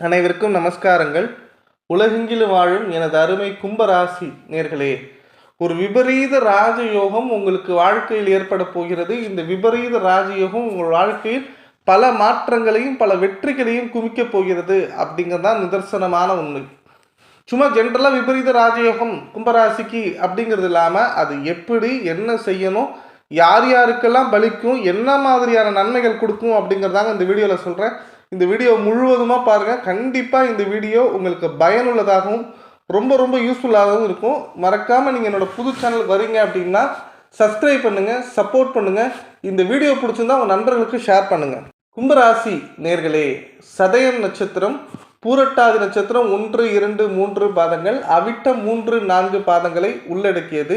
அனைவருக்கும் நமஸ்காரங்கள். உலகெங்கிலும் வாழும் எனது அருமை கும்பராசி நேர்களே ஒரு விபரீத ராஜயோகம் உங்களுக்கு வாழ்க்கையில் ஏற்பட போகிறது. இந்த விபரீத ராஜயோகம் உங்கள் வாழ்க்கையில் பல மாற்றங்களையும் பல வெற்றிகளையும் குமிக்கப் போகிறது அப்படிங்கிறது தான் நிதர்சனமான உண்மை. சும்மா ஜென்ரலாக விபரீத ராஜயோகம் கும்பராசிக்கு அப்படிங்கிறது இல்லாமல் அது எப்படி என்ன செய்யணும் யார் யாருக்கெல்லாம் பலிக்கும் என்ன மாதிரியான நன்மைகள் கொடுக்கும் அப்படிங்கிறதாங்க இந்த வீடியோவில் சொல்கிறேன் இந்த வீடியோ முழுவதுமாக பாருங்கள் கண்டிப்பாக இந்த வீடியோ உங்களுக்கு பயனுள்ளதாகவும் ரொம்ப ரொம்ப யூஸ்ஃபுல்லாகவும் இருக்கும். மறக்காமல் நீங்கள் என்னோடய புது சேனல் வரீங்க அப்படின்னா சப்ஸ்கிரைப் பண்ணுங்கள் சப்போர்ட் பண்ணுங்கள் இந்த வீடியோ பிடிச்சிருந்தா உங்கள் நண்பர்களுக்கு ஷேர் பண்ணுங்கள் கும்பராசி நேர்களே சதயம் நட்சத்திரம் பூரட்டாதி நட்சத்திரம் ஒன்று இரண்டு மூன்று பாதங்கள் அவிட்ட மூன்று நான்கு பாதங்களை உள்ளடக்கியது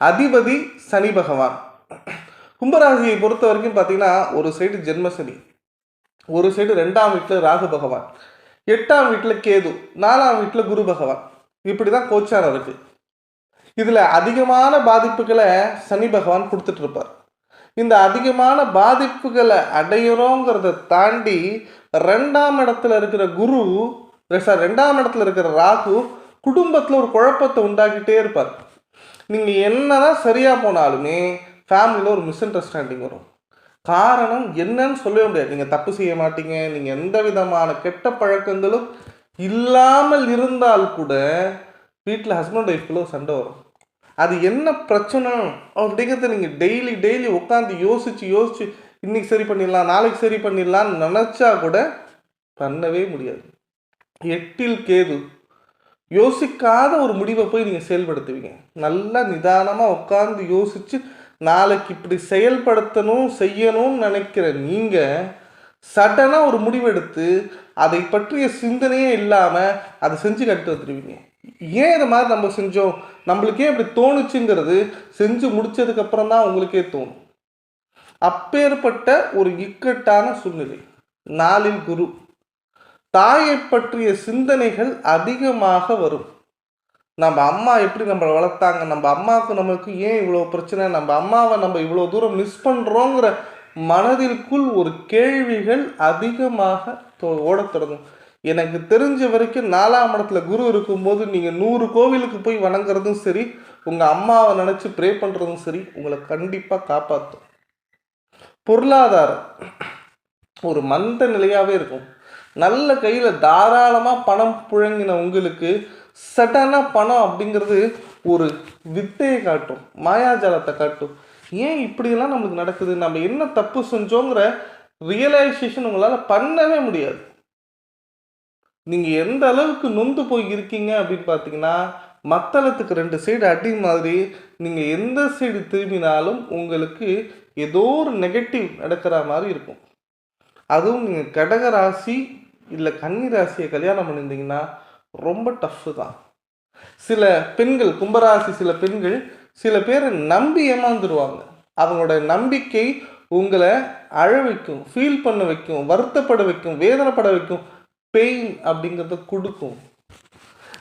அதிபதி சனி பகவான். கும்பராசியை பொறுத்த வரைக்கும் பார்த்தீங்கன்னா ஒரு சைடு ஜென்மசனி. ஒரு சைடு ரெண்டாம் வீட்டில் ராகு பகவான் எட்டாம் வீட்டில் கேது நாலாம் வீட்டில் குரு பகவான். இப்படி தான் கோச்சாரம் இருக்குது இதில் அதிகமான பாதிப்புகளை சனி பகவான் கொடுத்துட்ருப்பார் இந்த அதிகமான பாதிப்புகளை அடையிறோங்கிறத தாண்டி ரெண்டாம் இடத்துல இருக்கிற குரு சார் ரெண்டாம் இடத்துல இருக்கிற ராகு குடும்பத்தில் ஒரு குழப்பத்தை உண்டாக்கிட்டே இருப்பார். நீங்கள் என்ன தான் சரியாக போனாலுமே ஃபேமிலியில் ஒரு மிஸ் அண்டர்ஸ்டாண்டிங் வரும். காரணம் என்னன்னு சொல்லவே முடியாது. நீங்கள் தப்பு செய்ய மாட்டீங்க. நீங்கள் எந்த விதமான கெட்ட பழக்கங்களும் இல்லாமல் இருந்தால் கூட வீட்டில் ஹஸ்பண்ட் ஒய்ஃப்குள்ள சண்டை வரும். அது என்ன பிரச்சனை அப்படிங்கிறத நீங்கள் டெய்லி டெய்லி உட்காந்து யோசித்து யோசித்து இன்னைக்கு சரி பண்ணிடலாம் நாளைக்கு சரி பண்ணிடலாம்னு நினச்சா கூட பண்ணவே முடியாது. எட்டில் கேது. யோசிக்காத ஒரு முடிவை போய் நீங்கள் செயல்படுத்துவீங்க. நல்லா நிதானமாக உட்காந்து யோசித்து நாளைக்கு இப்படி செயல்படுத்தணும் செய்யணும்னு நினைக்கிற நீங்கள் சடனாக ஒரு முடிவெடுத்து அதை பற்றிய சிந்தனையே இல்லாமல் அதை செஞ்சு கட்டு வந்துடுவீங்க ஏன் இதை மாதிரி நம்ம செஞ்சோம்? நம்மளுக்கே இப்படி தோணுச்சுங்கிறது செஞ்சு முடிச்சதுக்கப்புறம் தான் உங்களுக்கே தோணும். அப்பேற்பட்ட ஒரு இக்கட்டான சூழ்நிலை. நாளில் குரு. தாயை பற்றிய சிந்தனைகள் அதிகமாக வரும். நம்ம அம்மா எப்படி நம்மளை வளர்த்தாங்க? நம்ம அம்மாவுக்கு நம்மளுக்கு ஏன் இவ்வளோ பிரச்சனை? நம்ம அம்மாவை நம்ம இவ்வளோ தூரம் மிஸ் பண்ணுறோங்கிற மனதிற்குள் ஒரு கேள்விகள் அதிகமாக ஓடத் தொடங்கும். எனக்கு தெரிஞ்ச வரைக்கும் நாலாம் இடத்துல குரு இருக்கும்போது நீங்கள் நூறு கோவிலுக்கு போய் வணங்குறதும் சரி உங்கள் அம்மாவை நினச்சி ப்ரே பண்ணுறதும் சரி உங்களை கண்டிப்பாக காப்பாற்றும் பொருளாதாரம் ஒரு மந்த நிலையாகவே இருக்கும். நல்ல கையில் தாராளமாக பணம் புழங்கின உங்களுக்கு சடனாக பணம் அப்படிங்கிறது ஒரு வித்தையை காட்டும் மாயாஜாலத்தை காட்டும். ஏன் இப்படியெல்லாம் நமக்கு நடக்குது? நம்ம என்ன தப்பு செஞ்சோங்கிற ரியலைசேஷன் உங்களால் பண்ணவே முடியாது. நீங்கள் எந்த அளவுக்கு நொந்து போய் இருக்கீங்க அப்படின்னு பார்த்தீங்கன்னா மத்தளத்துக்கு ரெண்டு சைடு அடி மாதிரி நீங்கள் எந்த சைடு திரும்பினாலும் உங்களுக்கு ஏதோ ஒரு நெகட்டிவ் நடக்கிற மாதிரி இருக்கும். அதுவும் நீங்கள் கடக ராசி இல்லை கன்னி ராசியை கல்யாணம் பண்ணியிருந்தீங்கன்னா ரொம்ப டஃப்பு தான். சில பெண்கள் கும்பராசி சில பெண்கள் சில பேரை நம்பி ஏமாந்துருவாங்க. அவங்களோட நம்பிக்கை உங்களை அழ வைக்கும் ஃபீல் பண்ண வைக்கும் வருத்தப்பட வைக்கும் வேதனைப்பட வைக்கும் பெயின் அப்படிங்கிறத கொடுக்கும்.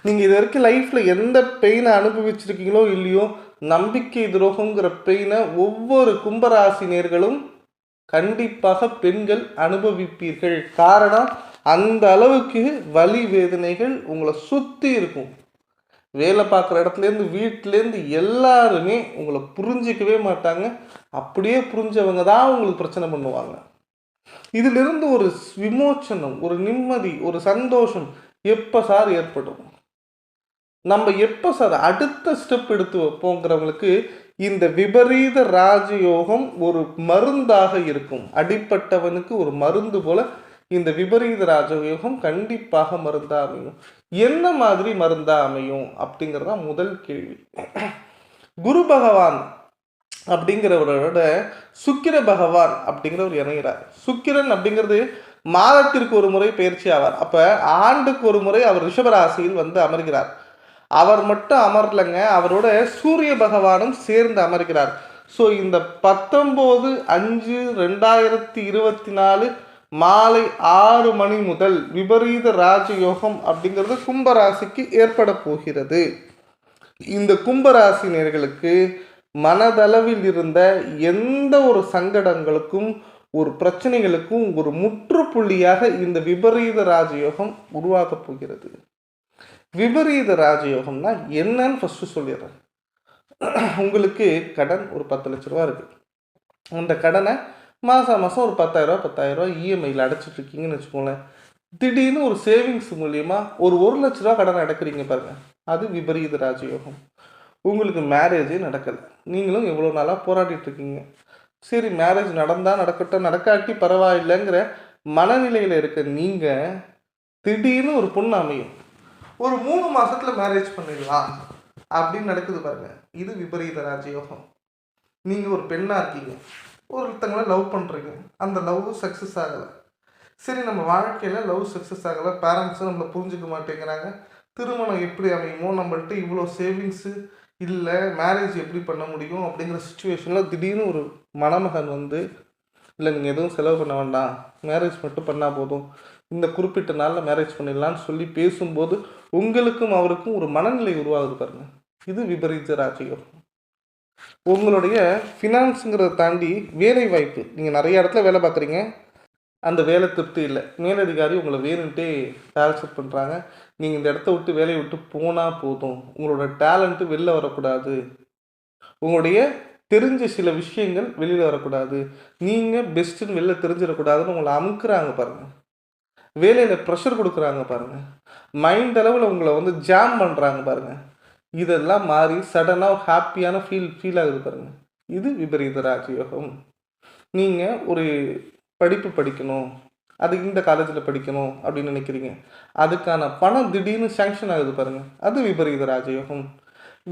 நீங்கள் இது வரைக்கும் லைஃப்பில் எந்த பெயினை அனுபவிச்சிருக்கீங்களோ இல்லையோ நம்பிக்கை துரோகங்கிற பெயினை ஒவ்வொரு கும்பராசினியர்களும் கண்டிப்பாக பெண்கள் அனுபவிப்பீர்கள். காரணம் அந்த அளவுக்கு வலி வேதனைகள் உங்களை சுற்றி இருக்கும். வேலை பார்க்குற இடத்துலேருந்து வீட்டிலேருந்து எல்லாருமே உங்களை புரிஞ்சிக்கவே மாட்டாங்க. அப்படியே புரிஞ்சவங்க தான் உங்களுக்கு பிரச்சனை பண்ணுவாங்க. இதிலிருந்து ஒரு விமோச்சனம் ஒரு நிம்மதி ஒரு சந்தோஷம் எப்போ சார் ஏற்படும்? நம்ம எப்போ சார் அடுத்த ஸ்டெப் எடுத்து வைப்போங்கிறவங்களுக்கு இந்த விபரீத ராஜயோகம் ஒரு மருந்தாக இருக்கும். அடிப்பட்டவனுக்கு ஒரு மருந்து போல இந்த விபரீத ராஜயோகம் கண்டிப்பாக மருந்தா அமையும். என்ன மாதிரி மருந்தா அமையும் அப்படிங்கிறது தான் முதல் கேள்வி. குரு பகவான் அப்படிங்கிறவரோட சுக்கிர பகவான் அப்படிங்கிறவர் இணைகிறார் சுக்கிரன் அப்படிங்கிறது மாதத்திற்கு ஒரு முறை பயிற்சி ஆவார். அப்போ ஆண்டுக்கு ஒரு முறை அவர் ரிஷபராசியில் வந்து அமர்கிறார். அவர் மட்டும் அமரலைங்க அவரோட சூரிய பகவானும் சேர்ந்து அமர்கிறார். ஸோ இந்த பத்தொம்போது அஞ்சு ரெண்டாயிரத்தி இருபத்தி நாலு மாலை ஆறு மணி முதல் விபரீத ராஜயோகம் அப்படிங்கிறது கும்பராசிக்கு ஏற்பட போகிறது. இந்த கும்பராசினியர்களுக்கு மனதளவில் இருந்த எந்த ஒரு சங்கடங்களுக்கும் ஒரு பிரச்சனைகளுக்கும் ஒரு முற்றுப்புள்ளியாக இந்த விபரீத ராஜயோகம் உருவாக்கப் போகிறது. விபரீத ராஜயோகம்னா என்னன்னு ஃபஸ்ட்டு சொல்லிடுறேன். உங்களுக்கு கடன் ஒரு பத்து லட்ச ரூபா இருக்குது அந்த கடனை மாதம் மாதம் ஒரு பத்தாயிரரூவா பத்தாயிரரூவா இஎம்ஐயில் அடைச்சிட்ருக்கீங்கன்னு வச்சுக்கோங்களேன். திடீர்னு ஒரு சேவிங்ஸ் மூலியமா ஒரு ஒரு லட்ச ரூபா கடன் அடைக்கிறீங்க பாருங்கள் அது விபரீத ராஜயோகம். உங்களுக்கு மேரேஜே நடக்கலை. நீங்களும் எவ்வளோ நாளாக போராடிட்டுருக்கீங்க சரி மேரேஜ் நடந்தால் நடக்கட்டும் நடக்காட்டி பரவாயில்லைங்கிற மனநிலையில் இருக்க நீங்கள் திடீர்னு ஒரு பொண்ணு அமையும். ஒரு மூணு மாதத்தில் மேரேஜ் பண்ணிடலாம் அப்படின்னு நடக்குது பாருங்கள் இது விபரீத ராஜயோகம். நீங்கள் ஒரு பெண்ணாக இருக்கீங்க. ஒருத்தங்களை லவ் பண்ணுறீங்க அந்த லவ் சக்ஸஸ் ஆகலை. சரி நம்ம வாழ்க்கையில் லவ் சக்ஸஸ் ஆகலை. பேரண்ட்ஸும் நம்மளை புரிஞ்சுக்க மாட்டேங்கிறாங்க. திருமணம் எப்படி அமையுமோ நம்மள்ட்ட இவ்வளோ சேவிங்ஸு இல்லை மேரேஜ் எப்படி பண்ண முடியும் அப்படிங்கிற சுச்சுவேஷனில் திடீர்னு ஒரு மணமகன் வந்து இல்லை நீங்கள் எதுவும் செலவு பண்ண வேண்டாம். மேரேஜ் மட்டும் பண்ணால் போதும். இந்த குறிப்பிட்ட நாளில் மேரேஜ் பண்ணிடலான்னு சொல்லி பேசும்போது உங்களுக்கும் அவருக்கும் ஒரு மனநிலை உருவாகுது பாருங்க. இது விபரீத ராஜயோகம். உங்களுடைய ஃபினான்ஸுங்கிறத தாண்டி வேலை வாய்ப்பு நீங்கள் நிறைய இடத்துல வேலை பார்க்குறீங்க. அந்த வேலை திருப்தி இல்லை. மேலதிகாரி உங்களை வேணுன்ட்டே டார்ச்சர் பண்ணுறாங்க நீங்கள் இந்த இடத்த விட்டு வேலையை விட்டு போனால் போதும். உங்களோட டேலண்ட்டு வெளில வரக்கூடாது. உங்களுடைய தெரிஞ்ச சில விஷயங்கள் வெளியில் வரக்கூடாது. நீங்கள் பெஸ்ட்டுன்னு வெளில தெரிஞ்சிடக்கூடாதுன்னு உங்களை அமுக்குறாங்க பாருங்கள் வேலையில் ப்ரெஷர் கொடுக்குறாங்க பாருங்கள் மைண்ட் அளவில் உங்களை வந்து ஜாம் பண்ணுறாங்க பாருங்கள் இதெல்லாம் மாறி சடனாக ஹாப்பியான ஃபீல் ஃபீல் ஆகுது பாருங்கள் இது விபரீத ராஜயோகம். நீங்கள் ஒரு படிப்பு படிக்கணும் அது இந்த காலேஜில் படிக்கணும் அப்படின்னு நினைக்கிறீங்க. அதுக்கான பணம் திடீர்னு சேங்ஷன் ஆகுது பாருங்கள் அது விபரீத ராஜயோகம்.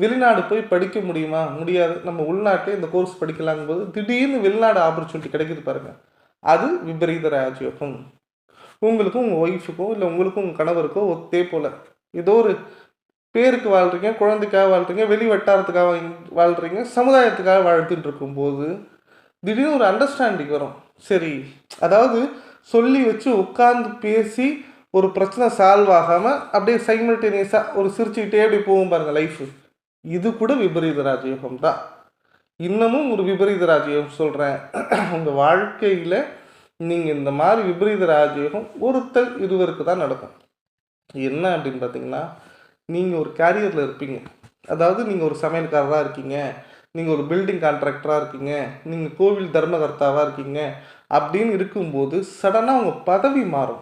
வெளிநாடு போய் படிக்க முடியுமா? முடியாது. நம்ம உள்நாட்டே இந்த கோர்ஸ் படிக்கலாங்கும் போது திடீர்னு வெளிநாடு ஆப்பர்ச்சுனிட்டி கிடைக்குது பாருங்கள் அது விபரீத ராஜயோகம். உங்களுக்கும் உங்கள் ஒய்ஃபுக்கும் இல்லை உங்களுக்கும் உங்கள் கணவருக்கோ ஒத்தே போல். ஏதோ ஒரு பேருக்கு வாழ்கிறீங்க குழந்தைக்காக வாழ்கிறீங்க வெளி வட்டாரத்துக்காக வாழ்- வாழ்கிறீங்க சமுதாயத்துக்காக வாழ்த்துட்டு இருக்கும்போது திடீர்னு ஒரு அண்டர்ஸ்டாண்டிங் வரும். சரி அதாவது சொல்லி வச்சு உட்காந்து பேசி ஒரு பிரச்சனை சால்வ் ஆகாமல் அப்படியே சைமல்டேனியஸாக ஒரு சிரிச்சுக்கிட்டே அப்படியே போகும் பாருங்கள் லைஃப் இது கூட விபரீத ராஜயோகம் தான் இன்னமும் ஒரு விபரீத ராஜயோகம் சொல்கிறேன் உங்கள் வாழ்க்கையில் நீங்கள் இந்த மாதிரி விபரீத ராஜயோகம் ஒருத்தர் இருவருக்கு தான் நடக்கும். என்ன அப்படின்னு பார்த்தீங்கன்னா நீங்கள் ஒரு கேரியரில் இருப்பீங்க. அதாவது நீங்கள் ஒரு சமையல்காரராக இருக்கீங்க. நீங்கள் ஒரு பில்டிங் கான்ட்ராக்டராக இருக்கீங்க. நீங்கள் கோவில் தர்மகர்த்தாவாக இருக்கீங்க. அப்படின்னு இருக்கும்போது சடனாக உங்கள் பதவி மாறும்.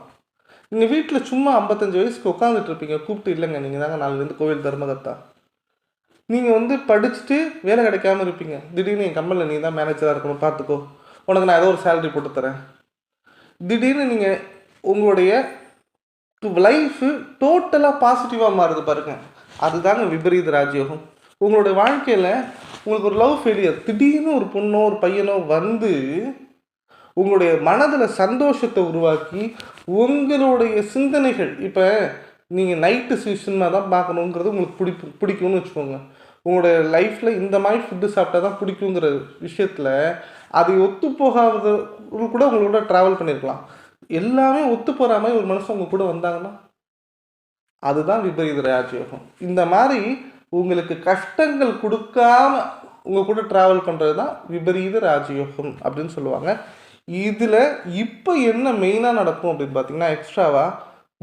நீங்கள் வீட்டில் சும்மா ஐம்பத்தஞ்சு வயசுக்கு உட்காந்துட்டு இருப்பீங்க. கூப்பிட்டு இல்லைங்க நீங்கள் தாங்க நாளிலேருந்து கோவில் தர்மகர்த்தா. நீங்கள் வந்து படிச்சுட்டு வேலை கிடைக்காம இருப்பீங்க. திடீர்னு என் கம்பெனியில் நீ தான் மேனேஜராக இருக்கணும் பார்த்துக்கோ உனக்கு நான் ஏதோ ஒரு சேலரி போட்டு தரேன். திடீர்னு நீங்கள் உங்களுடைய லைஃபு டோட்டலாக பாசிட்டிவாக மாறுது பாருங்க. அதுதாங்க விபரீத ராஜயோகம். உங்களுடைய வாழ்க்கையில் உங்களுக்கு ஒரு லவ் ஃபெயிலியர் திடீர்னு ஒரு பொண்ணோ ஒரு பையனோ வந்து உங்களுடைய மனதில் சந்தோஷத்தை உருவாக்கி உங்களுடைய சிந்தனைகள் இப்போ நீங்கள் நைட்டு சினிமா தான் பார்க்கணுங்கிறது உங்களுக்கு பிடிப்பு பிடிக்கும்னு வச்சுக்கோங்க. உங்களுடைய லைஃப்பில் இந்த மாதிரி ஃபுட்டு சாப்பிட்டா தான் பிடிக்குங்கிற விஷயத்தில் அதை ஒத்து போகாத கூட உங்களோட ட்ராவல் பண்ணியிருக்கலாம் எல்லாமே ஒத்து போகிற மாதிரி ஒரு மனுஷன் உங்கள் கூட வந்தாங்கன்னா அதுதான் விபரீத ராஜயோகம். இந்த மாதிரி உங்களுக்கு கஷ்டங்கள் கொடுக்காம உங்கள் கூட ட்ராவல் பண்ணுறது தான் விபரீத ராஜயோகம் அப்படின்னு சொல்லுவாங்க. இதில் இப்போ என்ன மெயினாக நடக்கும் அப்படின்னு பார்த்தீங்கன்னா எக்ஸ்ட்ராவாக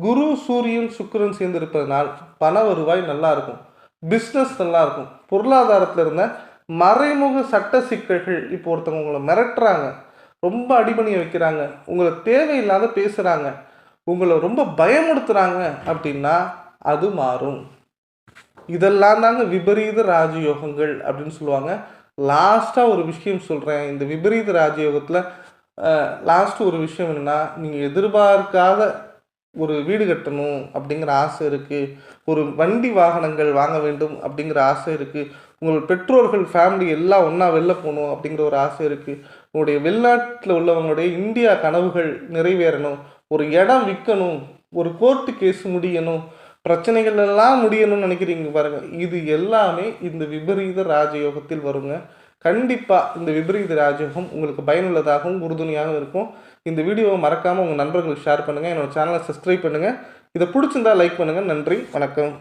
குரு சூரியன் சுக்கிரன் சேர்ந்து இருப்பதனால் பண வருவாய் நல்லா இருக்கும். பிஸ்னஸ் நல்லா இருக்கும். பொருளாதாரத்தில் இருந்த மறைமுக சட்ட சிக்கல்கள் இப்போ ஒருத்தவங்க உங்களை மிரட்டுறாங்க. ரொம்ப அடிபணிய வைக்கிறாங்க. உங்களை தேவையில்லாத பேசுகிறாங்க உங்களை ரொம்ப பயமுடுத்துகிறாங்க அப்படின்னா அது மாறும். இதெல்லாம் தாங்க விபரீத ராஜயோகங்கள் அப்படின்னு சொல்லுவாங்க. லாஸ்ட்டாக ஒரு விஷயம் சொல்கிறேன் இந்த விபரீத ராஜயோகத்தில் லாஸ்ட் ஒரு விஷயம் என்னென்னா நீங்கள் எதிர்பார்க்காத ஒரு வீடு கட்டணும் அப்படிங்கிற ஆசை இருக்குது ஒரு வண்டி வாகனங்கள் வாங்க வேண்டும் அப்படிங்கிற ஆசை இருக்குது உங்கள் பெற்றோர்கள் ஃபேமிலி எல்லாம் ஒன்றா வெளில போகணும் அப்படிங்கிற ஒரு ஆசை இருக்குது உங்களுடைய வெளிநாட்டில் உள்ளவங்களுடைய இந்தியா கனவுகள் நிறைவேறணும். ஒரு இடம் விற்கணும். ஒரு கோர்ட்டு கேஸ் முடியணும். பிரச்சனைகள் எல்லாம் முடியணும்னு நினைக்கிறீங்க பாருங்க. இது எல்லாமே இந்த விபரீத ராஜயோகத்தில் வருங்க. கண்டிப்பாக இந்த விபரீத ராஜயோகம் உங்களுக்கு பயனுள்ளதாகவும் உறுதுணையாகவும் இருக்கும். இந்த வீடியோவை மறக்காமல் உங்கள் நண்பர்களுக்கு ஷேர் பண்ணுங்கள் என்னோட சேனலை சப்ஸ்கிரைப் பண்ணுங்கள் இதை பிடிச்சிருந்தா லைக் பண்ணுங்கள் நன்றி. வணக்கம்.